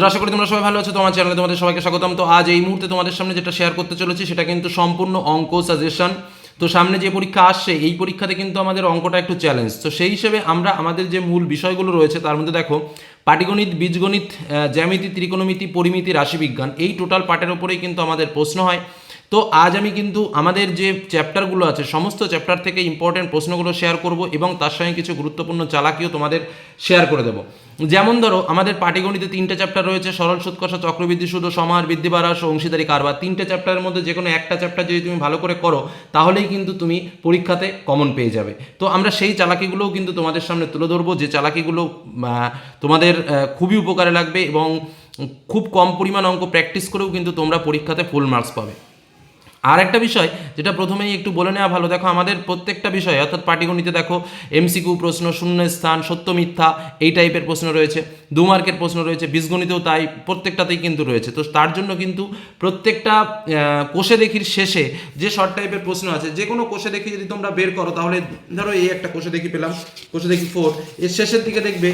তো আশা করি তোমরা সবাই ভালো আছো তোমার চ্যানেলে তোমাদের সবাইকে স্বাগতম। তো আজ এই মুহূর্তে তোমাদের সামনে যেটা শেয়ার করতে চলেছি, সেটা কিন্তু সম্পূর্ণ অঙ্ক সাজেশন তো সামনে যে পরীক্ষা আসছে, এই পরীক্ষাতে কিন্তু আমাদের অঙ্কটা একটু চ্যালেঞ্জ তো সেই হিসেবে আমরা আমাদের যে মূল বিষয়গুলো রয়েছে, তার মধ্যে দেখো, পাটিগণিত, বীজগণিত জ্যামিতি, ত্রিকোণমিতি, পরিমিতি, রাশিবিজ্ঞান, এই টোটাল পার্টের উপরেই কিন্তু আমাদের প্রশ্ন হয়। তো আজ আমি কিন্তু আমাদের যে চ্যাপ্টারগুলো আছে, সমস্ত চ্যাপ্টার থেকে ইম্পর্টেন্ট প্রশ্নগুলো শেয়ার করব এবং তার সঙ্গে কিছু গুরুত্বপূর্ণ চালাকিও তোমাদের শেয়ার করে দেবো। যেমন ধরো, আমাদের পাটিগণিতে তিনটে চ্যাপ্টার রয়েছে, সরল সুৎকষা চক্রবৃদ্ধি শুধু সমাহার, বৃদ্ধি বাড়াস ও অংশীদারি কারবার। তিনটে চ্যাপ্টারের মধ্যে যে কোনো একটা চ্যাপ্টার যদি তুমি ভালো করে করো, তাহলেই কিন্তু তুমি পরীক্ষাতে কমন পেয়ে যাবে। তো আমরা সেই চালাকিগুলোও কিন্তু তোমাদের সামনে তুলে ধরবো, যে চালাকিগুলো তোমাদের খুবই উপকারে লাগবে এবং খুব কম পরিমাণ অঙ্ক প্র্যাকটিস করেও কিন্তু তোমরা পরীক্ষাতে ফুল মার্কস পাবে। আর একটা বিষয় যেটা প্রথমেই একটু বলে নেওয়া ভালো। দেখো, আমাদের প্রত্যেকটা বিষয়, অর্থাৎ পাটিগণিতে দেখো এমসিকিউ প্রশ্ন শূন্য স্থান সত্য, মিথ্যা, এই টাইপের প্রশ্ন রয়েছে। দু মার্কের প্রশ্ন রয়েছে, বীজগণিতেও তাই, প্রত্যেকটাতেই কিন্তু রয়েছে। তো তার জন্য কিন্তু প্রত্যেকটা কোষে দেখির শেষে যে শর্ট টাইপের প্রশ্ন আছে যে কোনো কোষে দেখি যদি তোমরা বের করো, তাহলে ধরো এই একটা কোষে দেখি পেলাম কোষে দেখি ফোর এর শেষের দিকে দেখবে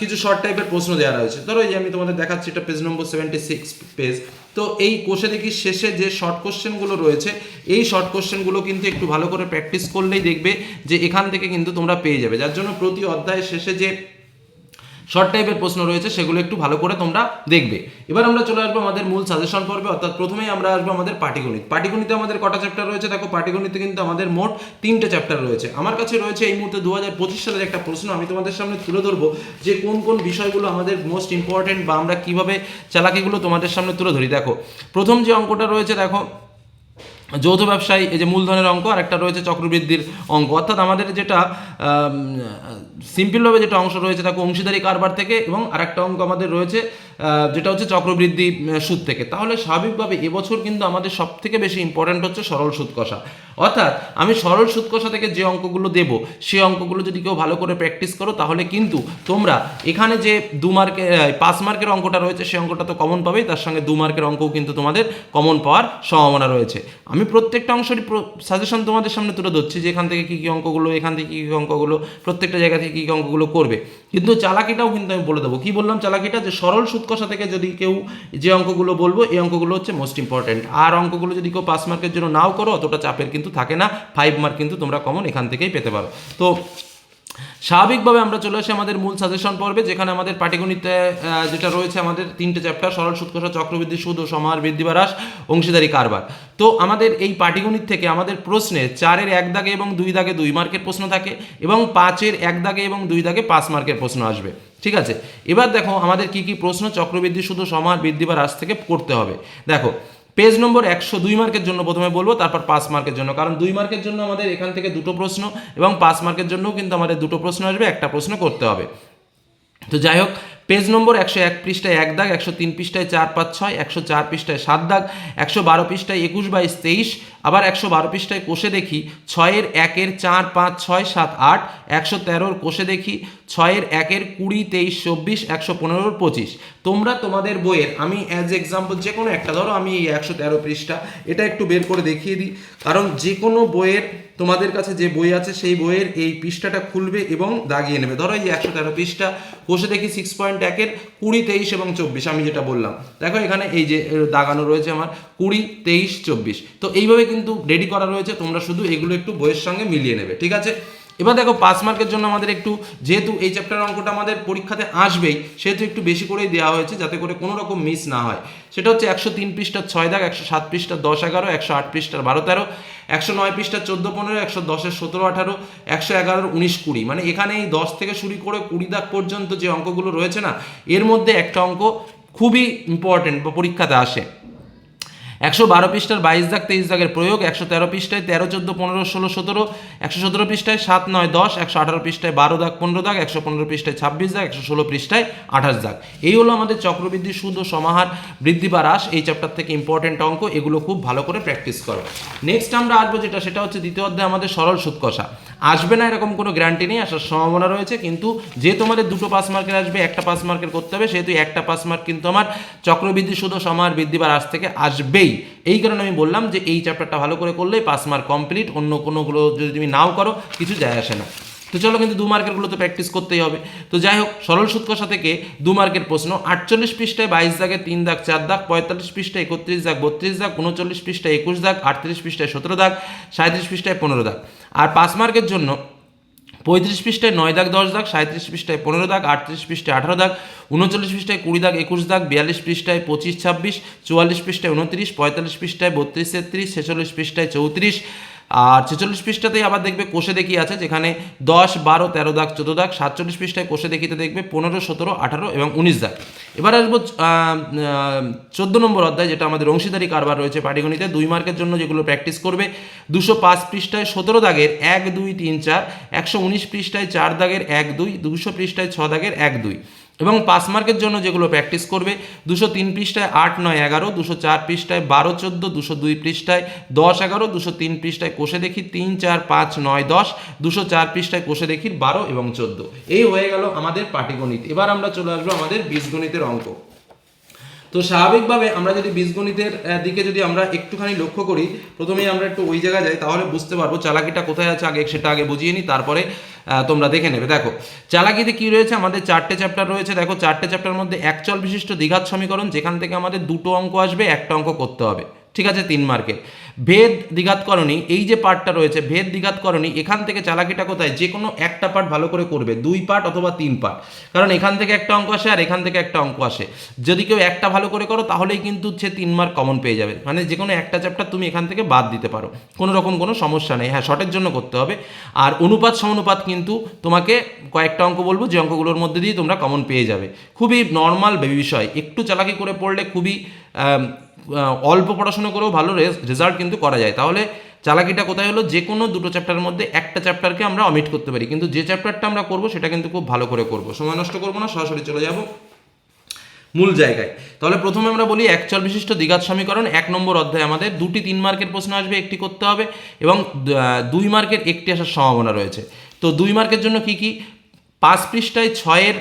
কিছু শর্ট টাইপের প্রশ্ন দেওয়া রয়েছে। ধরো এই আমি তোমাদের দেখাচ্ছি, এটা page number seventy six page তো এই কোষে দেখি শেষে যে শর্ট কোশ্চেনগুলো রয়েছে, এই শর্ট কোশ্চেনগুলো কিন্তু একটু ভালো করে প্র্যাকটিস করলেই দেখবে যে এখান থেকে কিন্তু তোমরা পেয়ে যাবে। যার জন্য প্রতি অধ্যায়ের শেষে যে শর্ট টাইপের প্রশ্ন রয়েছে, সেগুলো একটু ভালো করে তোমরা দেখবে। এবার আমরা চলে আসব আমাদের মূল সাজেশন পর্বে, অর্থাৎ প্রথমেই আমরা আসব আমাদের পাটিগণিত। পাটিগণিতে আমাদের কটা চ্যাপ্টার রয়েছে? দেখো, পাটিগণিতে কিন্তু আমাদের মোট তিনটে চ্যাপ্টার রয়েছে। আমার কাছে রয়েছে এই মুহূর্তে দু হাজার পঁচিশ সালের একটা প্রশ্ন, আমি তোমাদের সামনে তুলে ধরবো যে কোন কোন বিষয়গুলো আমাদের মোস্ট ইম্পর্টেন্ট বা আমরা কীভাবে চালাকিগুলো তোমাদের সামনে তুলে ধরি। দেখো, প্রথম যে অঙ্কটা রয়েছে, দেখো যৌথ ব্যবসায় এই যে মূলধনের অঙ্ক আর একটা রয়েছে চক্রবৃদ্ধির অঙ্ক। অর্থাৎ আমাদের যেটা সিম্পলভাবে যেটা অংশ রয়েছে, তাকে অংশীদারি কারবার থেকে এবং আরেকটা অঙ্ক আমাদের রয়েছে যেটা হচ্ছে চক্রবৃদ্ধি সুদ থেকে। তাহলে স্বাভাবিকভাবে এবছর কিন্তু আমাদের সব থেকে বেশি ইম্পর্ট্যান্ট হচ্ছে সরল সুদ কষা। অর্থাৎ আমি সরল সুদ কষা থেকে যে অঙ্কগুলো দেব সেই অঙ্কগুলো যদি কেউ ভালো করে প্র্যাকটিস করো, তাহলে কিন্তু তোমরা এখানে যে দু মার্কের পাঁচ মার্কের অঙ্কটা রয়েছে সেই অঙ্কটা তো কমন পাবেই, তার সঙ্গে দু মার্কের অঙ্কও কিন্তু তোমাদের কমন পাওয়ার সম্ভাবনা রয়েছে। আমি প্রত্যেকটা অংশেরই সাজেশন তোমাদের সামনে তুলে ধরছি যে এখান থেকে কী কী অঙ্কগুলো, এখান থেকে কী কী অঙ্কগুলো, প্রত্যেকটা জায়গা থেকে কী কী অঙ্কগুলো করবে। কিন্তু চালাকিটাও কিন্তু আমি বলে দেবো। কী বললাম চালাকিটা? যে সরল সুৎকষা থেকে যদি কেউ যে অঙ্কগুলো বলব, এই অঙ্কগুলো হচ্ছে মোস্ট ইম্পর্ট্যান্ট আর অঙ্কগুলো যদি কেউ পাস মার্কের জন্য নাও করো, অতটা চাপের কিন্তু থাকে না ফাইভ মার্ক কিন্তু তোমরা কমন এখান থেকেই পেতে পারো। তো স্বাভাবিকভাবে আমরা চলে আসি আমাদের মূল সাজেশন পর্বে, যেখানে আমাদের পাটিগণিতে যেটা রয়েছে আমাদের তিনটে চ্যাপ্টার সরল সুৎকষা চক্রবৃদ্ধি, সুদ ও সমাহার, বৃদ্ধি বা হ্রাস অংশীদারি, কারবার। তো আমাদের এই পাটিগণিত থেকে আমাদের প্রশ্নে চারের এক দাগে এবং দুই দাগে দুই মার্কের প্রশ্ন থাকে এবং পাঁচের এক দাগে এবং দুই দাগে পাঁচ মার্কের প্রশ্ন আসবে। ঠিক আছে? এবার দেখো আমাদের কি কি প্রশ্ন চক্রবৃদ্ধি শুধু সমাহার, বৃদ্ধি বা হ্রাস থেকে করতে হবে। দেখো পেজ নম্বর একশো দুই মার্কের জন্য প্রথমে বলব, তারপর পাঁচ মার্কের জন্য। কারণ দুই মার্কের জন্য আমাদের এখান থেকে দুটো প্রশ্ন এবং পাঁচ মার্কের জন্যও কিন্তু আমাদের দুটো প্রশ্ন আসবে, একটা প্রশ্ন করতে হবে। তো যাই হোক পেজ নম্বর একশো এক পৃষ্ঠায় এক দাগ, একশো তিন পৃষ্ঠায় চার পাঁচ ছয়, একশো চার পৃষ্ঠায় সাত দাগ, একশো বারো পৃষ্ঠায় একুশ বাইশ তেইশ, আবার একশো বারো পৃষ্ঠায় কোষে দেখি, ছয়ের একের চার পাঁচ ছয় সাত আট, একশো তেরোর কোষে দেখি, ছয়ের একের কুড়ি তেইশ চব্বিশ, একশো পনেরোর পঁচিশ। তোমরা তোমাদের বইয়ের, আমি অ্যাজ এক্সাম্পল যে কোনো একটা, ধরো আমি এই একশো তেরো পৃষ্ঠা, এটা একটু বের করে দেখিয়ে দিই। কারণ যে কোনো বইয়ের, তোমাদের কাছে যে বই আছে, সেই বইয়ের এই পৃষ্ঠাটা খুলবে এবং দাগিয়ে নেবে। ধরো এই একশো তেরো পৃষ্ঠা, কোষে দেখি সিক্স পয়েন্ট একের কুড়ি, তেইশ এবং চব্বিশ, আমি যেটা বললাম। দেখো এখানে এই যে দাগানো রয়েছে আমার কুড়ি, তেইশ, চব্বিশ। তো এইভাবে কিন্তু রেডি করা রয়েছে, তোমরা শুধু এগুলো একটু বইয়ের সঙ্গে মিলিয়ে নেবে, ঠিক আছে? এবার দেখো পাস মার্কের জন্য আমাদের একটু যেহেতু এই চ্যাপ্টার অঙ্কটা আমাদের পরীক্ষাতে আসবেই, সেহেতু একটু বেশি করেই দেওয়া হয়েছে যাতে করে কোনো রকম মিস না হয়। সেটা হচ্ছে একশো তিন পৃষ্ঠার ছয় দাগ, একশো সাত পৃষ্ঠার দশ এগারো, একশো আট পৃষ্ঠার বারো তেরো, একশো নয় পৃষ্ঠার চোদ্দ পনেরো, একশো দশের সতেরো আঠারো, একশো এগারোর উনিশ কুড়ি। মানে এখানে এই দশ থেকে শুরু করে কুড়ি দাগ পর্যন্ত যে অঙ্কগুলো রয়েছে না, এর মধ্যে একটা অঙ্ক খুবই ইম্পর্টেন্ট বা পরীক্ষাতে আসে। একশো বারো পৃষ্ঠার বাইশ দাগ, তেইশ দাগের প্রয়োগ, একশো তেরো পৃষ্ঠায় তেরো, চোদ্দ, পনেরো, ষোলো, সতেরো, একশো সতেরো পৃষ্ঠায় সাত, নয়, দশ, একশো আঠারো পৃষ্ঠায় বারো দাগ, পনেরো দাগ, একশো পনেরো পৃষ্ঠায় ছাব্বিশ দাগ, একশো ষোলো পৃষ্ঠায় আঠাশ দাগ। এই হলো আমাদের চক্রবৃদ্ধি সুদ ও সমাহার, বৃদ্ধি বা হ্রাস এই চ্যাপ্টার থেকে ইম্পর্টেন্ট অঙ্ক, এগুলো খুব ভালো করে প্র্যাকটিস করো। নেক্সট আমরা আসব যেটা, সেটা হচ্ছে দ্বিতীয় অধ্যায়, আমাদের সরল সুদ কষা আসবে না এরকম কোনো গ্যারান্টি নেই, আসার সম্ভাবনা রয়েছে, কিন্তু যে তোমাদের দুটো পাস মার্কের আসবে, একটা পাস মার্কের করতে হবে, সেহেতু একটা পাস মার্ক কিন্তু আমার চক্রবৃদ্ধি শুধু সমার বৃদ্ধি বা হ্রাস থেকে আসবেই। এই কারণে আমি বললাম যে এই চ্যাপ্টারটা ভালো করে করলেই পাস মার্ক কমপ্লিট অন্য কোনোগুলো যদি তুমি নাও করো, কিছু যায় আসে না। তো চলো কিন্তু দু মার্কেরগুলো তো প্র্যাকটিস করতেই হবে। তো যাই হোক, সরল সুদ থেকে দু মার্কের প্রশ্ন, আটচল্লিশ পৃষ্ঠায় বাইশ দাগে তিন দাগ চার দাগ, পঁয়তাল্লিশ পৃষ্ঠায় একত্রিশ দাগ, বত্রিশ দাগ, উনচল্লিশ পৃষ্ঠায় একুশ দাগ, আটত্রিশ পৃষ্ঠায় সতেরো দাগ সাঁত্রিশ পৃষ্ঠায় পনেরো দাগ। আর পাঁচ মার্কের জন্য পঁয়ত্রিশ পৃষ্ঠায় নয় দাগ, দশ দাগ সাঁত্রিশ পৃষ্ঠায় পনেরো দাগ, আটত্রিশ পৃষ্ঠায় আঠারো দাগ, উনচল্লিশ পৃষ্ঠায় কুড়ি দাগ, একুশ দাগ, বিয়াল্লিশ পৃষ্ঠায় পঁচিশ, ছাব্বিশ, চুয়াল্লিশ পৃষ্ঠায় উনত্রিশ, পঁয়তাল্লিশ পৃষ্ঠায় বত্রিশ, তেত্রিশ, ছেচল্লিশ পৃষ্ঠায় চৌত্রিশ আর ছেচল্লিশ পৃষ্ঠাতেই আবার দেখবে কোষে দেখি আছে, যেখানে দশ, বারো, তেরো দাগ, চোদ্দ দাগ, সাতচল্লিশ পৃষ্ঠায় কোষে দেখিতে দেখবে পনেরো, সতেরো, আঠারো এবং উনিশ দাগ। এবার আসব চোদ্দ নম্বর অধ্যায়, যেটা আমাদের অংশীদারি কারবার রয়েছে পাটিগণিতে, দুই মার্কের জন্য যেগুলো প্র্যাকটিস করবে, দুশো পাঁচ পৃষ্ঠায় সতেরো দাগের এক, দুই, তিন, চার, একশো উনিশ পৃষ্ঠায় চার দাগের এক, দুই, দুশো পৃষ্ঠায় ছ দাগের এক, দুই। এবং পাস মার্কের জন্য যেগুলো প্র্যাকটিস করবে, দুশো তিন পৃষ্ঠায় আট, নয়, এগারো, দুশো চার পৃষ্ঠায় বারো, চোদ্দ, দুশো দুই পৃষ্ঠায় দশ, এগারো, দুশো তিন পৃষ্ঠায় কোষে দেখি তিন, চার, পাঁচ, নয়, দশ, দুশো চার পৃষ্ঠায় কোষে দেখি বারো এবং চোদ্দ। এই হয়ে গেল আমাদের পাটিগণিত। এবার আমরা চলে আসব আমাদের বীজগণিতের অঙ্ক। তো স্বাভাবিকভাবে আমরা যদি বীজগণিতের দিকে যদি আমরা একটুখানি লক্ষ্য করি, প্রথমেই আমরা একটু ওই জায়গায় যাই, তাহলে বুঝতে পারব চালাকিটা কোথায় আছে, আগে সেটা আগে বুঝিয়ে নিই, তারপরে তোমরা দেখে নেবে। দেখো, চালাকিতে কি রয়েছে? আমাদের চারটে চ্যাপ্টার রয়েছে। দেখো, চারটে চ্যাপ্টার মধ্যে একচল বিশিষ্ট দীঘাত সমীকরণ, যেখান থেকে আমাদের দুটো অঙ্ক আসবে, একটা অঙ্ক করতে হবে। ঠিক আছে, তিন মার্কের ভেদ দ্বিঘাতকরণী এই যে পার্টটা রয়েছে, ভেদ দ্বিঘাতকরণী এখান থেকে চালাকিটা কোথায়? যে কোনো একটা পার্ট ভালো করে করবে, দুই পার্ট অথবা তিন পার্ট কারণ এখান থেকে একটা অঙ্ক আসে আর এখান থেকে একটা অঙ্ক আসে। যদি কেউ একটা ভালো করে করো, তাহলেই কিন্তু সে তিন মার্ক কমন পেয়ে যাবে। মানে যে কোনো একটা চ্যাপ্টার তুমি এখান থেকে বাদ দিতে পারো। কোনো রকম কোনো সমস্যা নেই। হ্যাঁ শর্টের জন্য করতে হবে। আর অনুপাত, সমানুপাত কিন্তু তোমাকে কয়েকটা অঙ্ক বলব, যে অঙ্কগুলোর মধ্যে দিয়ে তোমরা কমন পেয়ে যাবে। খুবই নর্মাল বিষয়। একটু চালাকি করে পড়লে খুবই অল্প পড়াশোনা করেও ভালো রেজাল্ট কিন্তু করা যায়। তাহলে চালাকিটা কোথায় হলো? যে কোনো দুটো চ্যাপ্টারের মধ্যে একটা চ্যাপ্টারকে আমরা অমিট করতে পারি। কিন্তু যে চ্যাপ্টারটা আমরা করব, সেটা কিন্তু খুব ভালো করে করব। সময় নষ্ট করব না, সরাসরি চলে যাব মূল জায়গায়। তাহলে প্রথমে আমরা বলি একচল বিশিষ্ট দ্বিঘাত সমীকরণ। এক নম্বর অধ্যায় আমাদের দুটি তিন মার্কের প্রশ্ন আসবে, একটি করতে হবে এবং দুই মার্কের একটি আসার সম্ভাবনা রয়েছে। তো দুই মার্কের জন্য কি কি? পাঁচ পৃষ্ঠায় ছয়ের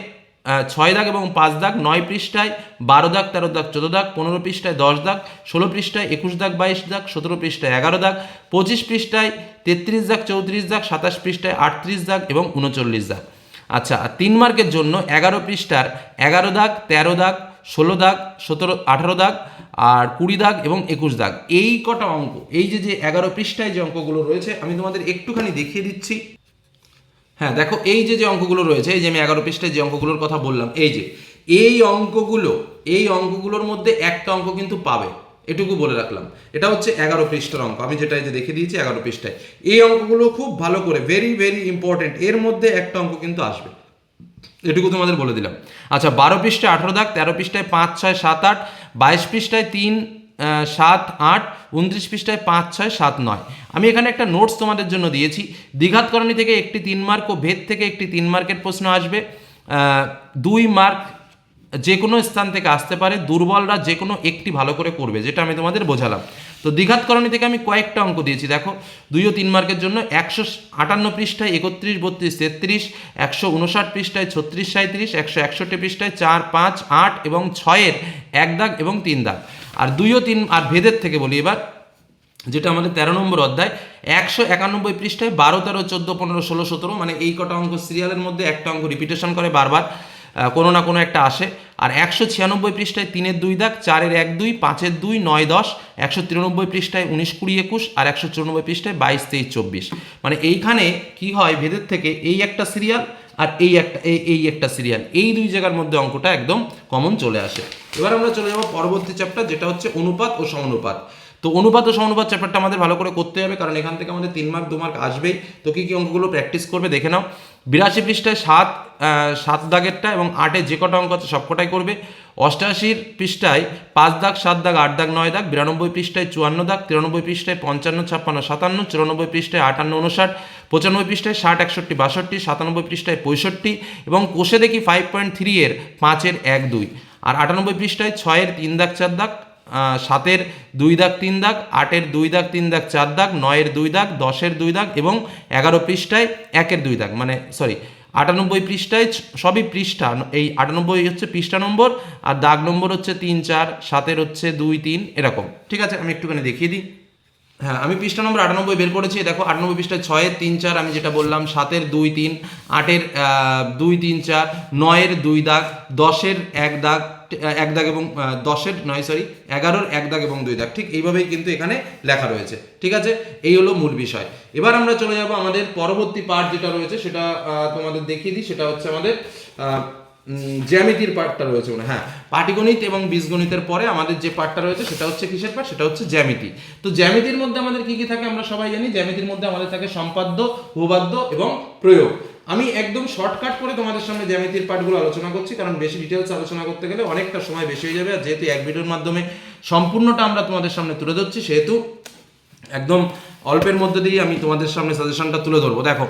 ছয় দাগ এবং পাঁচ দাগ, নয় পৃষ্ঠায় বারো দাগ, তেরো দাগ, চোদ্দ দাগ, পনেরো পৃষ্ঠায় দশ দাগ, ষোলো পৃষ্ঠায় একুশ দাগ, বাইশ দাগ, সতেরো পৃষ্ঠায় এগারো দাগ, পঁচিশ পৃষ্ঠায় তেত্রিশ দাগ, চৌত্রিশ দাগ, সাতাশ পৃষ্ঠায় আটত্রিশ দাগ এবং উনচল্লিশ দাগ। আচ্ছা তিন মার্কের জন্য এগারো পৃষ্ঠার এগারো দাগ, তেরো দাগ, ষোলো দাগ, সতেরো, আঠারো দাগ, আর কুড়ি দাগ এবং একুশ দাগ। এই কটা অঙ্ক, এই যে যে এগারো পৃষ্ঠায় যে অঙ্কগুলো রয়েছে, আমি তোমাদের একটুখানি দেখিয়ে দিচ্ছি। হ্যাঁ দেখো, এই যে যে অঙ্কগুলো রয়েছে, এই যে আমি এগারো পৃষ্ঠায় যে অঙ্কগুলোর কথা বললাম, এই যে, এই অঙ্কগুলো, এই অঙ্কগুলোর মধ্যে একটা অঙ্ক কিন্তু পাবে, এটুকু বলে রাখলাম। এটা হচ্ছে এগারো পৃষ্ঠার অঙ্ক, আমি যেটা এই যে দেখে দিয়েছি, এগারো পৃষ্ঠায়। এই অঙ্কগুলো খুব ভালো করে ভেরি ভেরি ইম্পর্টেন্ট এর মধ্যে একটা অঙ্ক কিন্তু আসবে। এটুকু তোমাদের বলে দিলাম। আচ্ছা বারো পৃষ্ঠায় আঠারো দাগ, তেরো পৃষ্ঠায় পাঁচ, ছয়, সাত, আট, বাইশ পৃষ্ঠায় তিন সাত আট উনত্রিশ পৃষ্ঠায় পাঁচ ছয় সাত নয়। আমি এখানে একটা নোটস তোমাদের জন্য দিয়েছি। দ্বিঘাতকরণী থেকে একটি তিন মার্ক ও ভেদ থেকে একটি তিন মার্কের প্রশ্ন আসবে। দুই মার্ক যে কোনো স্থান থেকে আসতে পারে। দুর্বলরা যে কোনো একটি ভালো করে করবে, যেটা আমি তোমাদের বোঝালাম। তো দ্বিঘাতকরণী থেকে আমি কয়েকটা অঙ্ক দিয়েছি, দেখো। দুই ও তিন মার্কের জন্য একশো আটান্ন পৃষ্ঠায় একত্রিশ, বত্রিশ, তেত্রিশ, একশো উনষাট পৃষ্ঠায় ছত্রিশ সাঁত্রিশ একশো একষট্টি পৃষ্ঠায় চার, পাঁচ, আট এবং ছয়ের এক দাগ এবং তিন দাগ। আর দুই ও তিন, আর ভেদের থেকে বলি এবার, যেটা আমাদের তেরো নম্বর অধ্যায়, একশো একানব্বই পৃষ্ঠায় বারো, তেরো, চোদ্দ, পনেরো, ষোলো, সতেরো মানে এই কটা অঙ্ক সিরিয়ালের মধ্যে একটা অঙ্ক রিপিটেশন করে বারবার কোনো না কোনো একটা আসে। আর একশো ছিয়ানব্বই পৃষ্ঠায় তিনের দুই দাগ, চারের এক দুই, পাঁচের দুই, নয় দশ, একশো তিরানব্বই পৃষ্ঠায় উনিশ কুড়ি একুশ আর একশো চুরানব্বই পৃষ্ঠায় বাইশ, তেইশ, চব্বিশ। মানে এইখানে কি হয় ভেদের থেকে এই একটা সিরিয়াল আর এই একটা এই একটা সিরিয়াল, এই দুই জায়গার মধ্যে অঙ্কটা একদম কমন চলে আসে। এবার আমরা চলে যাব পরবর্তী চ্যাপ্টার যেটা হচ্ছে অনুপাত ও সমানুপাত। তো অনুপাত ও সমানুপাত চ্যাপ্টারটা আমাদের ভালো করে করতে হবে, কারণ এখান থেকে আমাদের তিন মার্ক দু মার্ক আসবেই। তো কী কী অঙ্কগুলো প্র্যাকটিস করবে দেখে নাও। বিরাশি পৃষ্ঠায় সাত সাত দাগেরটা এবং আটে যে কটা অঙ্ক আছে সবকটাই করবে। অষ্টাশির পৃষ্ঠায় পাঁচ দাগ, সাত দাগ, আট দাগ, নয় দাগ, বিরানব্বই পৃষ্ঠায় চুয়ান্ন দাগ, তিরানব্বই পৃষ্ঠায় পঞ্চান্ন, ছাপ্পান্ন, সাতান্ন, চুরানব্বই পৃষ্ঠায় আটান্ন উনষাট পঁচানব্বই পৃষ্ঠায় ষাট, একষট্টি, বাষট্টি, সাতানব্বই পৃষ্ঠায় পঁয়ষট্টি এবং কোষে দেখি ফাইভ পয়েন্ট থ্রি এর, পাঁচের এক, দুই। আর আটানব্বই পৃষ্ঠায় ছয়ের তিন দাগ, চার দাগ সাতের দুই দাগ, তিন দাগ, আটের দুই দাগ, তিন দাগ, চার দাগ, নয়ের দুই দাগ, দশের দুই দাগ এবং এগারো পৃষ্ঠায় একের দুই দাগ মানে সরি আটানব্বই পৃষ্ঠায় সবই পৃষ্ঠা এই আটানব্বই হচ্ছে পৃষ্ঠা নম্বর, আর দাগ নম্বর হচ্ছে তিন, চার, সাতের হচ্ছে দুই, তিন, এরকম। ঠিক আছে, আমি একটুখানি দেখিয়ে দিই। হ্যাঁ আমি পৃষ্ঠা নম্বর আটানব্বই বের করেছি। দেখো, আটানব্বই পৃষ্ঠায় ছয়ের তিন চার, আমি যেটা বললাম, সাতের দুই তিন, আটের দুই তিন চার, নয়ের দুই দাগ, দশের এক দাগ এক দাগ এবং দশের নয় সরি এগারোর এক দাগ এবং দুই দাগ। ঠিক এইভাবেই কিন্তু এখানে লেখা রয়েছে। ঠিক আছে? এই হলো মূল বিষয়। এবার আমরা চলে যাব আমাদের পরবর্তী পার্ট যেটা রয়েছে, সেটা তোমাদের দেখিয়ে দিই। সেটা হচ্ছে আমাদের জ্যামিতির পার্টটা রয়েছে মানে হ্যাঁ। পাটিগণিত এবং বীজগণিতের পরে আমাদের যে পার্টটা রয়েছে সেটা হচ্ছে কিসের পার্ট সেটা হচ্ছে জ্যামিতি। তো জ্যামিতির মধ্যে আমাদের কি কি থাকে আমরা সবাই জানি? জ্যামিতির মধ্যে আমাদের থাকে সম্পাদ্য উপপাদ্য এবং প্রয়োগ। আমি একদম শর্টকাট করে তোমাদের সামনে জ্যামিতির পার্টগুলো আলোচনা করছি, কারণ বেশি ডিটেলস আলোচনা করতে গেলে অনেকটা সময় বেশি হয়ে যাবে। আর যেহেতু এক ভিডিওর মাধ্যমে সম্পূর্ণটা আমরা তোমাদের সামনে তুলে ধরছি, সেহেতু একদম অল্পের মধ্যে দিয়ে আমি তোমাদের সামনে সাজেশনটা তুলে ধরবো। দেখো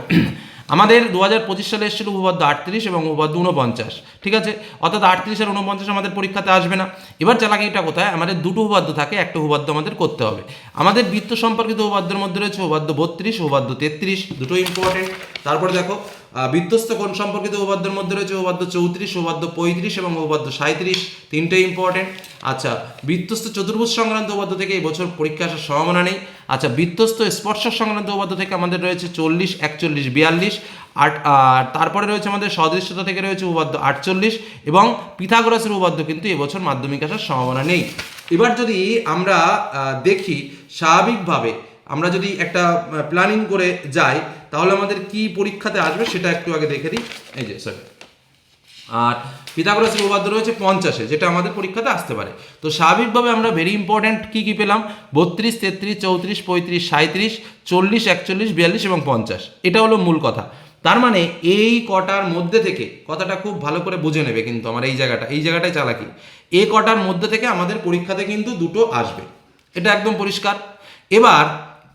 আমাদের দু হাজার পঁচিশ সালে এসেছিল উপপাদ্য আটত্রিশ এবং উপপাদ্য উনপঞ্চাশ ঠিক আছে? অর্থাৎ আটত্রিশ আর উনপঞ্চাশ আমাদের পরীক্ষাতে আসবে না। এবার চালাকিটা কোথায়? আমাদের দুটো উপপাদ্য থাকে, একটা উপপাদ্য আমাদের করতে হবে। আমাদের বৃত্ত সম্পর্কিত উপপাদ্যের মধ্যে রয়েছে উপপাদ্য বত্রিশ, উপপাদ্য তেত্রিশ দুটো ইম্পর্টেন্ট তারপরে দেখো বৃত্তস্থ কোণ সম্পর্কিত উপপাদ্যের মধ্যে রয়েছে উপপাদ্য চৌত্রিশ, উপপাদ্য পঁয়ত্রিশ এবং উপপাদ্য সাঁত্রিশ তিনটে ইম্পর্টেন্ট আচ্ছা বৃত্তস্থ চতুর্ভুজ সংক্রান্ত উপপাদ্য থেকে এই বছর পরীক্ষা আসার সম্ভাবনা নেই। আচ্ছা বৃত্তস্থ স্পর্শ সংক্রান্ত উপপাদ্য থেকে আমাদের রয়েছে চল্লিশ, একচল্লিশ, বিয়াল্লিশ আট আর তারপরে রয়েছে আমাদের সদৃশ্যতা থেকে রয়েছে উপপাদ্য আটচল্লিশ এবং পিথাগোরাসের উপপাদ্য কিন্তু এবছর মাধ্যমিক আসার সম্ভাবনা নেই। এবার যদি আমরা দেখি স্বাভাবিকভাবে আমরা যদি একটা প্ল্যানিং করে যাই, তাহলে আমাদের কি পরীক্ষাতে আসবে সেটা একটু আগে দেখে দিই। এই যে সরি আর পিথাগোরাসের উপপাদ্য রয়েছে পঞ্চাশে, যেটা আমাদের পরীক্ষাতে আসতে পারে। তো স্বাভাবিকভাবে আমরা ভেরি ইম্পর্ট্যান্ট কী কী পেলাম? বত্রিশ, তেত্রিশ, চৌত্রিশ, পঁয়ত্রিশ সাঁত্রিশ চল্লিশ, একচল্লিশ, বিয়াল্লিশ এবং পঞ্চাশ। এটা হলো মূল কথা। তার মানে এই কটার মধ্যে থেকে, কথাটা খুব ভালো করে বুঝে নেবে কিন্তু আমার এই জায়গাটা, এই জায়গাটাই চালাকি। এই কটার মধ্যে থেকে আমাদের পরীক্ষাতে কিন্তু দুটো আসবে। এটা একদম পরিষ্কার। এবার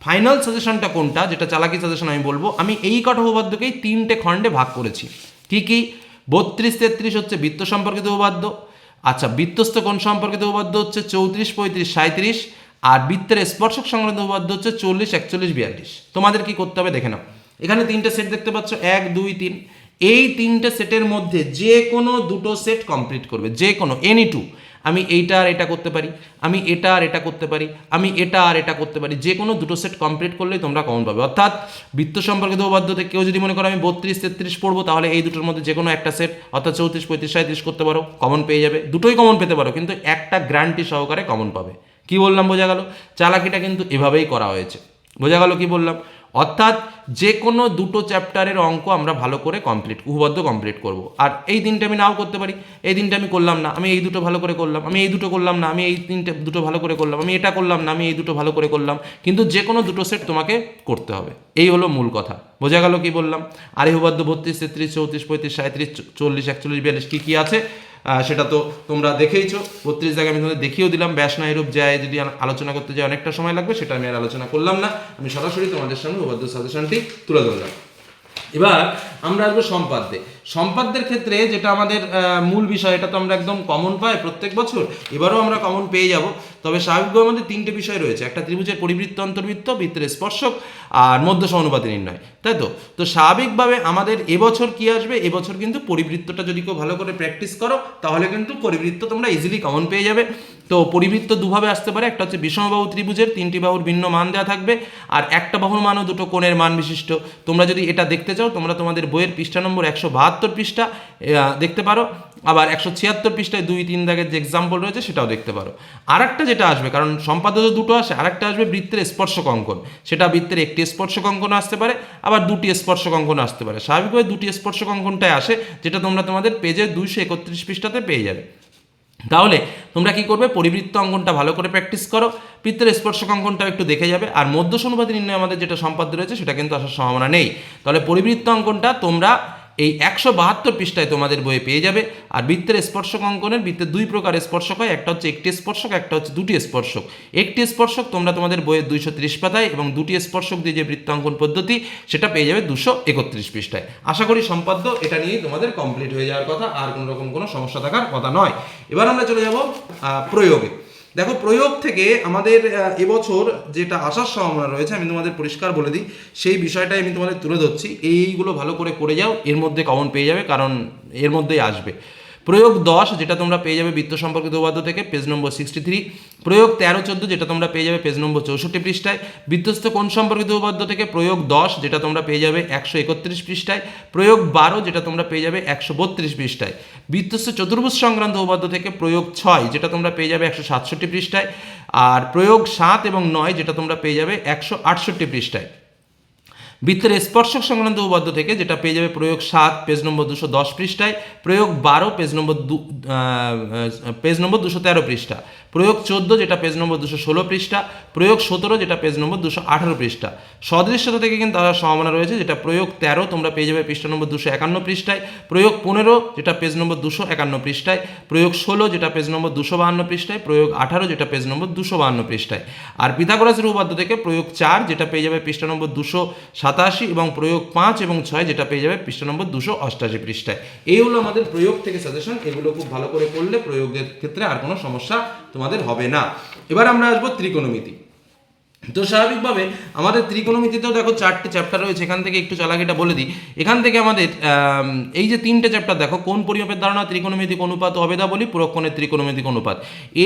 ফাইনাল সাজেশনটা কোনটা, যেটা চালাকি সাজেশন আমি বলব, আমি এই কটা উপপাদ্যকেই তিনটে খণ্ডে ভাগ করেছি। কি কি? বত্রিশ তেত্রিশ হচ্ছে বৃত্ত সম্পর্কিত উপাদ্য আচ্ছা বৃত্তস্থ কোণ সম্পর্কিত উপাদ্য হচ্ছে চৌত্রিশ, পঁয়ত্রিশ সাঁত্রিশ আর বৃত্তের স্পর্শক সংক্রান্ত উপাদ্য হচ্ছে চল্লিশ, একচল্লিশ, বিয়াল্লিশ। তোমাদের কি করতে হবে? দেখে নাও। এখানে তিনটে সেট দেখতে পাচ্ছ, এক, দুই, তিন। এই তিনটে সেটের মধ্যে যে কোনো দুটো সেট কমপ্লিট করবে, যে কোনো এনি টু আমি এইটা আর এটা করতে পারি, আমি এটা আর এটা করতে পারি, আমি এটা আর এটা করতে পারি, যে কোনো দুটো সেট কমপ্লিট করলেই তোমরা কমন পাবে। অর্থাৎ বৃত্ত সম্পর্কিত উপপাদ্যতে কেউ যদি মনে করো আমি বত্রিশ, তেত্রিশ পড়ব, তাহলে এই দুটোর মধ্যে যে কোনো একটা সেট, অর্থাৎ চৌত্রিশ, পঁয়ত্রিশ সাঁত্রিশ করতে পারো কমন পেয়ে যাবে। দুটোই কমন পেতে পারো, কিন্তু একটা গ্যারান্টি সহকারে কমন পাবে। কি বললাম, বোঝা গেল? চালাকিটা কিন্তু এভাবেই করা হয়েছে। বোঝা গেল কি বললাম? অর্থাৎ যে কোনো দুটো চ্যাপ্টারের অঙ্ক আমরা ভালো করে কমপ্লিট উপপাদ্য কমপ্লিট করব। আর এই দিনটা আমি নাও করতে পারি। এই দিনটা আমি করলাম না, আমি এই দুটো ভালো করে করলাম, আমি এই দুটো করলাম না, আমি এই তিনটে দুটো ভালো করে করলাম, আমি এটা করলাম না, আমি এই দুটো ভালো করে করলাম। কিন্তু যে কোনো দুটো সেট তোমাকে করতে হবে। এই হলো মূল কথা। বোঝা গেল কি বললাম? আর এই উপপাদ্য বত্রিশ, তেত্রিশ, চৌত্রিশ, পঁয়ত্রিশ সাঁত্রিশ চল্লিশ, একচল্লিশ, বিয়াল্লিশ, কী কী আছে? সেটা তো তোমরা দেখেইছো। বত্রিশ জায়গায় আমি তোমাদের দেখিয়েও দিলাম। ব্যাস নাইরূপ যায়, যদি আলোচনা করতে যায়, অনেকটা সময় লাগবে, সেটা আমি আর আলোচনা করলাম না। আমি সরাসরি তোমাদের সামনে উপপাদ্য সাজেশনটি তুলে ধরলাম। এবার আমরা আসব সম্পাদ্যে। সম্পাদ্যের ক্ষেত্রে যেটা আমাদের মূল বিষয়, এটা তো আমরা একদম কমন পাই প্রত্যেক বছর, এবারও আমরা কমন পেয়ে যাব। তবে স্বাভাবিকভাবে আমাদের তিনটে বিষয় রয়েছে, একটা ত্রিভুজের পরিবৃত্ত অন্তর্বৃত্ত বৃত্তের স্পর্শক আর মধ্য সমানুপাতি নির্ণয়, তাই তো? তো স্বাভাবিকভাবে আমাদের এবছর কি আসবে? এবছর কিন্তু পরিবৃত্তটা যদি কেউ ভালো করে প্র্যাকটিস করো, তাহলে কিন্তু পরিবৃত্ত তোমরা ইজিলি কমন পেয়ে যাবে। তো পরিবৃত্ত দুভাবে আসতে পারে, একটা হচ্ছে বিষমবাহু ত্রিভুজের, তিনটি বাহুর ভিন্ন মান দেওয়া থাকবে, আর একটা বাহুর মানও দুটো কোণের মান বিশিষ্ট। তোমরা যদি এটা দেখতে চাও, তোমরা তোমাদের বইয়ের পৃষ্ঠা নম্বর একশো বাহাত্তর পৃষ্ঠা দেখতে পারো। আবার একশো ছিয়াত্তর পৃষ্ঠায় দুই তিন দাগের যে এক্সাম্পল রয়েছে, সেটাও দেখতে পারো। আর একটা যেটা আসবে, কারণ সম্পাদক দুটো আসে, আরেকটা আসবে বৃত্তের স্পর্শক অঙ্কন। সেটা বৃত্তের একটি স্পর্শক অঙ্কন আসতে পারে, আবার দুটি স্পর্শক অঙ্কন আসতে পারে। স্বাভাবিকভাবে দুটি স্পর্শক অঙ্কনটাই আসে, যেটা তোমরা তোমাদের পেজে দুইশো একত্রিশ পৃষ্ঠাতে পেয়ে যাবে। তাহলে তোমরা কি করবে? পরিবৃত্ত অঙ্কনটা ভালো করে প্র্যাকটিস করো। বৃত্তের স্পর্শক অঙ্কনটাও একটু দেখে যাবে। আর মধ্য অনুপাতি নির্ণয় আমাদের যেটা সম্পাদ্য রয়েছে, সেটা কিন্তু আসার সম্ভাবনা নেই। তাহলে পরিবৃত্ত অঙ্কনটা তোমরা এই একশো বাহাত্তর পৃষ্ঠায় তোমাদের বইয়ে পেয়ে যাবে। আর বৃত্তের স্পর্শক অঙ্কনের বৃত্তের দুই প্রকার স্পর্শক হয়, একটা হচ্ছে একটি স্পর্শক, একটা হচ্ছে দুটি স্পর্শক। একটি স্পর্শক তোমরা তোমাদের বইয়ের দুইশো ত্রিশ পাতায় এবং দুটি স্পর্শক দিয়ে যে বৃত্তাঙ্কন পদ্ধতি, সেটা পেয়ে যাবে দুশো একত্রিশ পৃষ্ঠায়। আশা করি সম্পাদ্য, এটা নিয়েই তোমাদের কমপ্লিট হয়ে যাওয়ার কথা, আর কোনো রকম কোনো সমস্যা থাকার কথা নয়। এবার আমরা চলে যাব প্রয়োগে। দেখো, প্রয়োগ থেকে আমাদের এবছর যেটা আসার সম্ভাবনা রয়েছে, আমি তোমাদের পরিষ্কার বলে দিই, সেই বিষয়টাই আমি তোমাদের তুলে ধরছি। এইগুলো ভালো করে করে যাও, এর মধ্যে কমন পেয়ে যাবে, কারণ এর মধ্যেই আসবে। প্রয়োগ দশ, যেটা তোমরা পেয়ে যাবে বৃত্ত সম্পর্কিত উপাদ্য থেকে পেজ নম্বর সিক্সটি থ্রি প্রয়োগ তেরো, চোদ্দ, যেটা তোমরা পেয়ে যাবে পেজ নম্বর চৌষট্টি পৃষ্ঠায়। বিধ্বস্ত কোণ সম্পর্কিত উপাদ্য থেকে প্রয়োগ দশ, যেটা তোমরা পেয়ে যাবে একশো একত্রিশ পৃষ্ঠায়। প্রয়োগ বারো, যেটা তোমরা পেয়ে যাবে একশো বত্রিশ পৃষ্ঠায়। বিধ্বস্ত চতুর্ভুজ সংক্রান্ত উপাদ্য থেকে প্রয়োগ ছয়, যেটা তোমরা পেয়ে যাবে একশো সাতষট্টি পৃষ্ঠায়। আর প্রয়োগ সাত এবং নয়, যেটা তোমরা পেয়ে যাবে একশো আটষট্টি পৃষ্ঠায়। বৃত্তের স্পর্শক সংক্রান্ত উপাদ্য থেকে যেটা পেয়ে যাবে প্রয়োগ সাত, পেজ নম্বর দুশো দশ পৃষ্ঠায়, প্রয়োগ বারো, পেজ নম্বর দু পেজ নম্বর দুশো তেরো পৃষ্ঠা, প্রয়োগ চোদ্দ যেটা পেজ নম্বর দুশো ষোলো পৃষ্ঠা, প্রয়োগ সতেরো যেটা পেজ নম্বর দুশো আঠারো পৃষ্ঠা। সদৃশ্যতা থেকে কিন্তু তার সম্ভাবনা রয়েছে, যেটা প্রয়োগ তেরো তোমরা পেয়ে যাবে পৃষ্ঠা নম্বর দুশো একান্ন পৃষ্ঠায়, প্রয়োগ পনেরো যেটা পেজ নম্বর দুশো একান্ন পৃষ্ঠায়, প্রয়োগ ষোলো যেটা পেজ নম্বর দুশো বাহান্ন পৃষ্ঠায়, প্রয়োগ আঠারো যেটা পেজ নম্বর দুশো বাহান্ন পৃষ্ঠায়। আর পিথাগোরাসের উপাদ্য থেকে প্রয়োগ চার যেটা পেয়ে যাবে পৃষ্ঠা নম্বর দুশো সাতাশি এবং প্রয়োগ পাঁচ এবং ছয় যেটা পেয়ে যাবে পৃষ্ঠা নম্বর দুশো অষ্টাশি পৃষ্ঠায়। এই হলো আমাদের প্রয়োগ থেকে সাজেশন এগুলো খুব ভালো করে করলে প্রয়োগের ক্ষেত্রে আর কোনো সমস্যা তোমাদের হবে না। এবার আমরা আসব ত্রিকোণমিতি। তো স্বাভাবিকভাবে আমাদের ত্রিকোণমিতিতেও দেখো চারটে চ্যাপ্টার রয়েছে, এখান থেকে একটু চালাকিটা বলে দিই। এখান থেকে আমাদের এই যে তিনটে চ্যাপ্টার দেখো, কোন পরিমাপের ধারণা, ত্রিকোণমিতিক অনুপাত হবে দা বলি পুরক্ষণের ত্রিকোণমিতিক অনুপাত।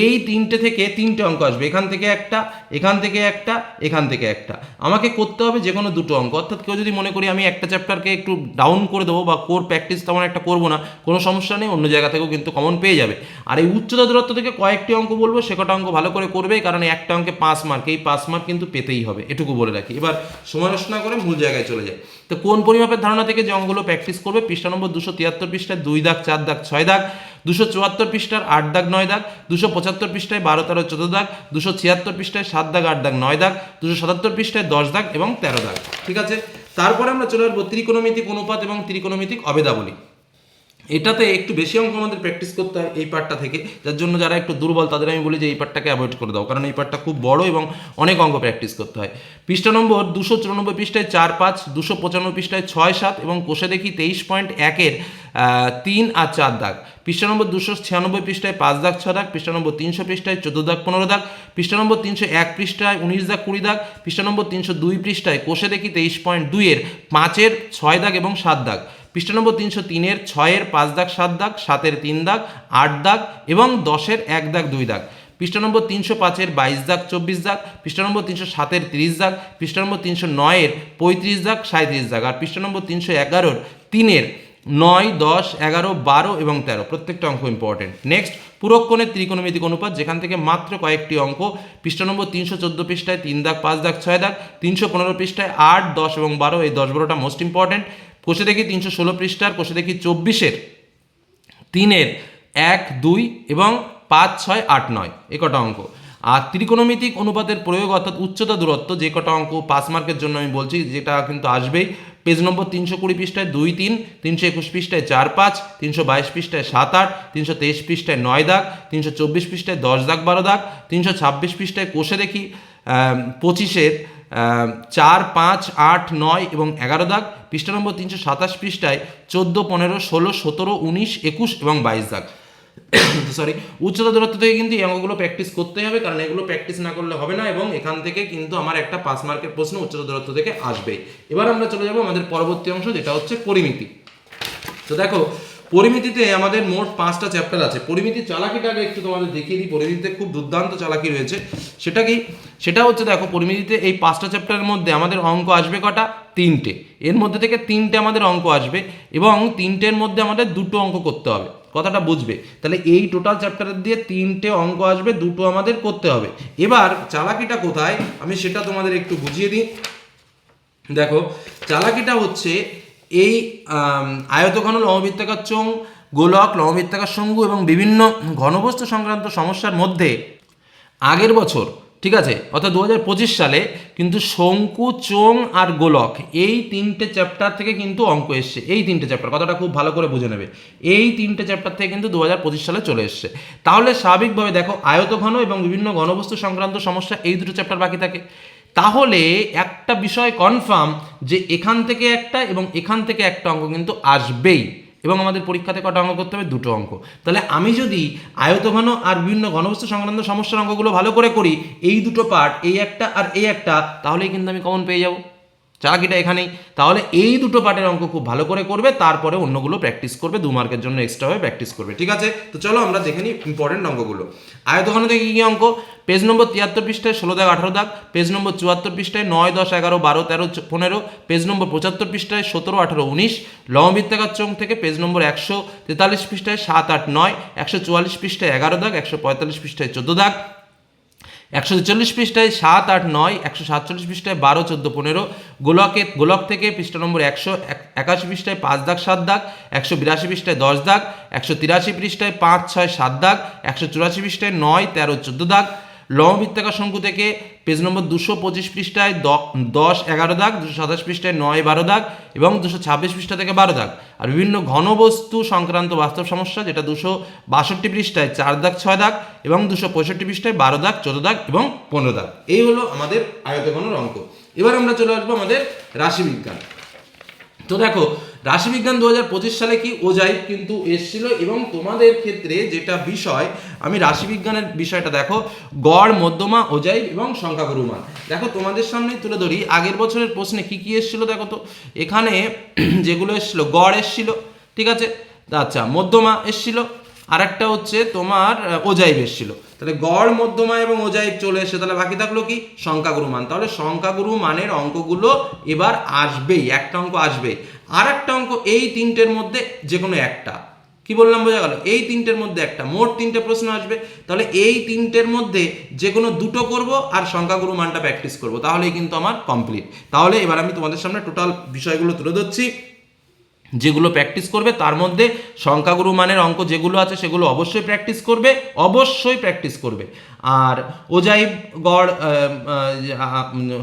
এই তিনটে থেকে তিনটে অঙ্ক আসবে, এখান থেকে একটা, এখান থেকে একটা, এখান থেকে একটা। আমাকে করতে হবে যে কোনো দুটো অঙ্ক। অর্থাৎ কেউ যদি মনে করি আমি একটা চ্যাপ্টারকে একটু ডাউন করে দেবো বা কোর প্র্যাকটিস তেমন একটা করব না, কোনো সমস্যা নেই, অন্য জায়গা থেকেও কিন্তু কমন পেয়ে যাবে। আর এই উচ্চতা দূরত্ব থেকে কয়েকটি অঙ্ক বলব, সে কটা অঙ্ক ভালো করে করবে, কারণ একটা অঙ্কে পাঁচ মার্ক এই পাঁচ মার্ক কিন্তু পেতেই হবে, এটুকু বলে রাখি। এবার সময় নষ্ট না করে মূল জায়গায় চলে যায় তো কোন পরিমাপের ধারণা থেকে যে অঙ্কগুলো প্র্যাকটিস করবে? পৃষ্ঠা নম্বর দুশো তিয়াত্তর পৃষ্ঠায় দুই দাগ, চার দাগ, ছয় দাগ, দুশো চুয়াত্তর পৃষ্ঠার আট দাগ, নয় দাগ, দুশো পঁচাত্তর পৃষ্ঠায় বারো তেরো চোদ্দ দাগ, দুশো ছিয়াত্তর পৃষ্ঠায় সাত দাগ, আট দাগ, নয় দাগ, দুশো সাতাত্তর পৃষ্ঠায় দশ দাগ এবং তেরো দাগ। ঠিক আছে? তারপরে আমরা চলে আসব ত্রিকোণমিতিক অনুপাত এবং ত্রিকোণমিতিক অবেদাবলী। এটাতে একটু বেশি অঙ্ক আমাদের প্র্যাকটিস করতে হয় এই পার্টটা থেকে। যার জন্য যারা একটু দুর্বল, তাদের আমি বলি যে এই পার্টটাকে অ্যাভয়েড করে দাও। কারণ এই পার্টটা খুব বড় এবং অনেক অঙ্ক প্র্যাকটিস করতে হয়। পৃষ্ঠা নম্বর দুশো চুরানব্বই পৃষ্ঠায় চার পাঁচ, দুশো পঁচানব্বই পৃষ্ঠায় ছয় সাত এবং কোষে দেখি তেইশ পয়েন্ট একের তিন আর চার দাগ। পৃষ্ঠা নম্বর দুশো ছিয়ানব্বই পৃষ্ঠায় পাঁচ দাগ, ছ দাগ। পৃষ্ঠা নম্বর তিনশো পৃষ্ঠায় চোদ্দ দাগ, পনেরো দাগ। পৃষ্ঠা নম্বর তিনশো এক পৃষ্ঠায় উনিশ দাগ, কুড়ি দাগ। পৃষ্ঠা নম্বর তিনশো দুই পৃষ্ঠায় কোষে দেখি তেইশ পয়েন্ট দুইয়ের পাঁচের ছয় দাগ এবং সাত দাগ। পৃষ্ঠা নম্বর তিনশো তিনের ছয়ের পাঁচ দাগ, সাত দাগ, সাতের তিন দাগ, আট দাগ এবং দশের এক দাগ, দুই দাগ। পৃষ্ঠা নম্বর তিনশো পাঁচের বাইশ দাগ, চব্বিশ দাগ। পৃষ্ঠা নম্বর তিনশো সাতের তিরিশ দাগ। পৃষ্ঠা নম্বর তিনশো নয়ের পঁয়ত্রিশ দাগ সাঁত্রিশ দাগ। আর পৃষ্ঠা নম্বর তিনশো এগারোর তিনের নয়, দশ, এগারো, বারো এবং তেরো। প্রত্যেকটা অঙ্ক ইম্পর্টেন্ট নেক্সট পুরক্ষণের ত্রিকোণমিতিক অনুপাত, যেখান থেকে মাত্র কয়েকটি অঙ্ক। পৃষ্ঠা নম্বর তিনশো চোদ্দ পৃষ্ঠায় তিন দাগ, পাঁচ দাগ, ছয় দাগ। তিনশো পনেরো পৃষ্ঠায় আট, দশ এবং বারো এই দশ বারোটা মোস্ট ইম্পর্টেন্ট কোষে দেখি তিনশো ষোলো পৃষ্ঠার কোষে দেখি চব্বিশের। তিনের এক, দুই এবং পাঁচ, ছয়, আট, নয়, এ কটা অঙ্ক। আর ত্রিকোণমিতিক অনুপাতের প্রয়োগ অর্থাৎ উচ্চতা দূরত্ব, যে কটা অঙ্ক পাস মার্কের জন্য আমি বলছি, যেটা কিন্তু আসবেই। পেজ নম্বর তিনশো কুড়ি পৃষ্ঠায় দুই, তিন, তিনশো একুশ পৃষ্ঠায় চার, পাঁচ, তিনশো বাইশ পৃষ্ঠায় সাত, আট, তিনশো তেইশ পৃষ্ঠায় নয় দাগ, তিনশো চব্বিশ পৃষ্ঠায় দশ দাগ, বারো দাগ, তিনশো ছাব্বিশ পৃষ্ঠায় কোষে দেখি পঁচিশের চার, পাঁচ, আট, নয় এবং এগারো দাগ পৃষ্ঠা নম্বর তিনশো সাতাশ পৃষ্ঠায় চোদ্দ, পনেরো, ষোলো, সতেরো, উনিশ, একুশ এবং বাইশ দাগ। সরি উচ্চতা দূরত্ব থেকে কিন্তু এই অঙ্কগুলো প্র্যাকটিস করতেই হবে, কারণ এগুলো প্র্যাকটিস না করলে হবে না এবং এখান থেকে কিন্তু আমার একটা পাস মার্কের প্রশ্ন উচ্চতা দূরত্ব থেকে আসবে এবার আমরা চলে যাব আমাদের পরবর্তী অংশ, যেটা হচ্ছে পরিমিতি। তো দেখো পরিমিতিতে আমাদের মোট পাঁচটা চ্যাপ্টার আছে। পরিমিতির চালাকিটা আগে একটু তোমাদের দেখিয়ে দিই। পরিমিতিতে খুব দুর্দান্ত চালাকি রয়েছে। সেটা কি? সেটা হচ্ছে দেখো, পরিমিতিতে এই পাঁচটা চ্যাপ্টারের মধ্যে আমাদের অঙ্ক আসবে কটা? তিনটে। এর মধ্যে থেকে তিনটে আমাদের অঙ্ক আসবে এবং তিনটের মধ্যে আমাদের দুটো অঙ্ক করতে হবে। কথাটা বুঝবে? তাহলে এই টোটাল চ্যাপ্টারের দিয়ে তিনটে অঙ্ক আসবে, দুটো আমাদের করতে হবে। এবার চালাকিটা কোথায়? আমি সেটা তোমাদের একটু বুঝিয়ে দিই। দেখো, চালাকিটা হচ্ছে এই আয়তঘন লমবৃত্তাকার চোঙ গোলক লমবৃত্তাকার শঙ্কু এবং বিভিন্ন ঘনবস্তু সংক্রান্ত সমস্যার মধ্যে আগের বছর, ঠিক আছে, অর্থাৎ দু হাজার পঁচিশ সালে কিন্তু শঙ্কু, চোং আর গোলক এই তিনটে চ্যাপ্টার থেকে কিন্তু অঙ্ক এসছে। এই তিনটে চ্যাপ্টার কথাটা খুব ভালো করে বুঝে নেবে। এই তিনটে চ্যাপ্টার থেকে কিন্তু দু হাজার পঁচিশ সালে চলে এসছে। তাহলে স্বাভাবিকভাবে দেখো আয়তঘন এবং বিভিন্ন ঘনবস্তু সংক্রান্ত সমস্যা এই দুটো চ্যাপ্টার বাকি থাকে। তাহলে একটা বিষয় কনফার্ম যে এখান থেকে একটা এবং এখান থেকে একটা অঙ্ক কিন্তু আসবেই এবং আমাদের পরীক্ষাতে কটা অঙ্ক করতে হবে? দুটো অঙ্ক। তাহলে আমি যদি আয়তঘন আর বিভিন্ন ঘনবস্তু সংক্রান্ত সমস্যার অঙ্কগুলো ভালো করে করি, এই দুটো পার্ট এই একটা আর এই একটা, তাহলেই কিন্তু আমি কমন পেয়ে যাব। চালাকিটা এখানেই। তাহলে এই দুটো পার্টের অঙ্ক খুব ভালো করে করবে, তারপরে অন্যগুলো প্র্যাকটিস করবে, দু মার্কের জন্য এক্সট্রাভাবে প্র্যাকটিস করবে, ঠিক আছে? তো চলো আমরা দেখে নিই ইম্পর্টেন্ট অঙ্কগুলো। আয়তখানে থেকে কী অঙ্ক? পেজ নম্বর তিয়াত্তর পৃষ্ঠায় ষোলো দাগ, আঠারো দাগ পেজ নম্বর চুয়াত্তর পৃষ্ঠায় নয়, দশ, এগারো, বারো, তেরো পনেরো পেজ নম্বর পঁচাত্তর পৃষ্ঠায় সতেরো, আঠারো, উনিশ লমবৃত্তাকার চোখ থেকে পেজ নম্বর একশো তেতাল্লিশ পৃষ্ঠায় সাত, আট, নয়, একশো চুয়াল্লিশ পৃষ্ঠায় এগারো দাগ, একশো পঁয়তাল্লিশ পৃষ্ঠায় চোদ্দ দাগ একশো ছেচল্লিশ পৃষ্ঠায় সাত আট নয়, একশো সাতচল্লিশ পৃষ্ঠায় বারো, চোদ্দ, পনেরো, গোলকে, গোলক থেকে পৃষ্ঠা নম্বর একশো এক- একাশি পৃষ্ঠায় পাঁচ দাগ, সাত দাগ, একশো বিরাশি পৃষ্ঠায় দশ দাগ, একশো তিরাশি পৃষ্ঠায় পাঁচ, ছয়, সাত দাগ, একশো চুরাশি পৃষ্ঠায় নয়, তেরো, চোদ্দ দাগ লমবৃত্তাকার শঙ্কু থেকে পেজ নম্বর দুশো পঁচিশ পৃষ্ঠায় দশ এগারো দাগ, দুশো সাতাশ পৃষ্ঠায় নয় বারো দাগ এবং দুশো ছাব্বিশ পৃষ্ঠা থেকে বারো দাগ। আর বিভিন্ন ঘনবস্তু সংক্রান্ত বাস্তব সমস্যা, যেটা দুশো বাষট্টি পৃষ্ঠায় চার দাগ, ছয় দাগ এবং দুশো পঁয়ষট্টি পৃষ্ঠায় বারো দাগ, চোদ্দ দাগ এবং পনেরো দাগ। এই হলো আমাদের আয়তঘনের অঙ্ক। এবার আমরা চলে আসব আমাদের রাশিবিজ্ঞান। তো দেখো রাশিবিজ্ঞান দু হাজার পঁচিশ সালে কি ওজাইব কিন্তু এসেছিল এবং তোমাদের ক্ষেত্রে যেটা বিষয়, আমি রাশিবিজ্ঞানের বিষয়টা দেখো, গড়, মধ্যমা ওজাইব এবং সংখ্যাগুরু মান দেখো, তোমাদের সামনেই তুলে ধরি, আগের বছরের প্রশ্নে কি কি এসেছিল দেখো তো? এখানে যেগুলো এসেছিল, গড় এসেছিল, ঠিক আছে? আচ্ছা মধ্যমা এসেছিল আর একটা হচ্ছে তোমার ওজাইব এসেছিল। তাহলে গড়, মধ্যমা এবং ওজাইব চলে এসে তাহলে বাকি থাকল কি? সংখ্যাগুরু মান। তাহলে সংখ্যাগুরু মানের অঙ্কগুলো এবার আসবেই, একটা অঙ্ক আসবে। আর একটা অঙ্ক এই তিনটের মধ্যে যে কোনো একটা। কি বললাম, বোঝা গেল? এই তিনটের মধ্যে একটা। মোট তিনটে প্রশ্ন আসবে। তাহলে এই তিনটের মধ্যে যে কোনো দুটো করব আর সংখ্যাগুরু মানটা প্র্যাকটিস করব। তাহলেই কিন্তু আমার কমপ্লিট তাহলে এবার আমি তোমাদের সামনে টোটাল বিষয়গুলো তুলে ধরছি। যেগুলো প্র্যাকটিস করবে, তার মধ্যে সংখ্যাগুরু মানের অঙ্ক যেগুলো আছে সেগুলো অবশ্যই প্র্যাকটিস করবে, অবশ্যই প্র্যাকটিস করবে। আর ওজাইব, গড়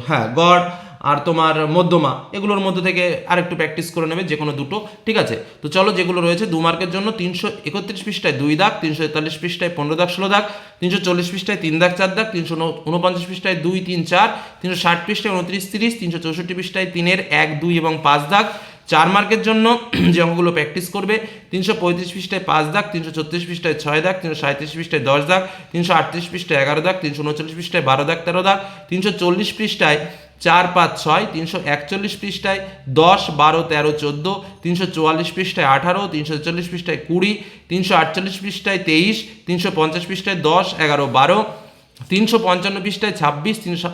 হ্যাঁ গড় আর তোমার মধ্যমা, এগুলোর মধ্যে থেকে আরেকটু প্র্যাকটিস করে নেবে যে কোনো দুটো, ঠিক আছে? তো চলো যেগুলো রয়েছে, দু মার্কের জন্য তিনশো একত্রিশ পৃষ্ঠায় দুই দাগ, তিনশো তেতাল্লিশ পৃষ্ঠায় পনেরো দাগ, ষোলো দাগ, তিনশো চল্লিশ পৃষ্ঠায় তিন দাগ, চার দাগ, তিনশো উনপঞ্চাশ পৃষ্ঠায় দুই, তিন, চার, তিনশো ষাট পৃষ্ঠায় উনত্রিশ তিরিশ, তিনশো চৌষট্টি পৃষ্ঠায় তিনের এক, দুই এবং পাঁচ দাগ চার মার্কের জন্য যে অঙ্কগুলো প্র্যাকটিস করবে, তিনশো পঁয়ত্রিশ পৃষ্ঠায় পাঁচ দাগ, তিনশো ছত্রিশ পৃষ্ঠায় ছয় দাগ, তিনশো সাঁত্রিশ পৃষ্ঠায় দশ দাগ, তিনশো আটত্রিশ পৃষ্ঠায় এগারো দাগ, তিনশো উনচল্লিশ পৃষ্ঠায় বারো দাগ, তেরো দাগ, তিনশো চল্লিশ পৃষ্ঠায় চার, পাঁচ, ছয়, তিনশো একচল্লিশ পৃষ্ঠায় দশ, বারো, তেরো, চোদ্দ, তিনশো চুয়াল্লিশ পৃষ্ঠায় আঠারো, তিনশো চল্লিশ পৃষ্ঠায় কুড়ি, তিনশো আটচল্লিশ পৃষ্ঠায় তেইশ, তিনশো পঞ্চাশ পৃষ্ঠায় দশ, এগারো, বারো, তিনশো পঞ্চান্ন পৃষ্ঠায় ছাব্বিশ, তিনশো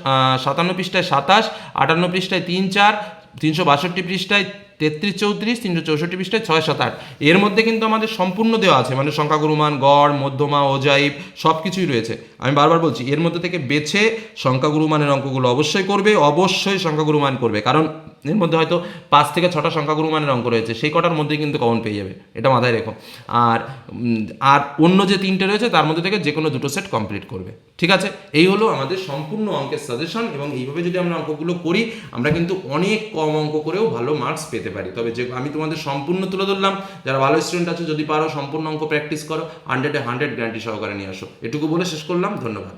সাতান্ন পৃষ্ঠায় সাতাশ, আটান্ন পৃষ্ঠায় তিন, চার, তিনশো বাষট্টি পৃষ্ঠায় তেত্রিশ, চৌত্রিশ, তিনশো চৌষট্টি পৃষ্ঠায় ছয় সাত আট। এর মধ্যে কিন্তু আমাদের সম্পূর্ণ দেওয়া আছে মানে সংখ্যাগুরুমান গড়, মধ্যমা, ওজাইব সব কিছুই রয়েছে। আমি বারবার বলছি, এর মধ্যে থেকে বেছে সংখ্যাগুরুমানের অঙ্কগুলো অবশ্যই করবে, অবশ্যই সংখ্যাগুরুমান করবে। কারণ এর মধ্যে হয়তো পাঁচ থেকে ছটা সংখ্যাগুরুমানের অঙ্ক রয়েছে, সেই কটার মধ্যেই কিন্তু কমন পেয়ে যাবে, এটা মাথায় রেখো। আর আর অন্য যে তিনটে রয়েছে, তার মধ্যে থেকে যে কোনো দুটো সেট কমপ্লিট করবে, ঠিক আছে? এই হলো আমাদের সম্পূর্ণ অঙ্কের সাজেশন এবং এইভাবে যদি আমরা অঙ্কগুলো করি, আমরা কিন্তু অনেক কম অঙ্ক করেও ভালো মার্কস পেতে পারি। তবে যে, আমি তোমাদের সম্পূর্ণ তুলে ধরলাম, যারা ভালো স্টুডেন্ট আছে, যদি পারো, সম্পূর্ণ অঙ্ক প্র্যাকটিস করো হান্ড্রেডে হান্ড্রেড গ্যারান্টি সহকারে নিয়ে আসো। এটুকু বলে শেষ করলাম, ধন্যবাদ।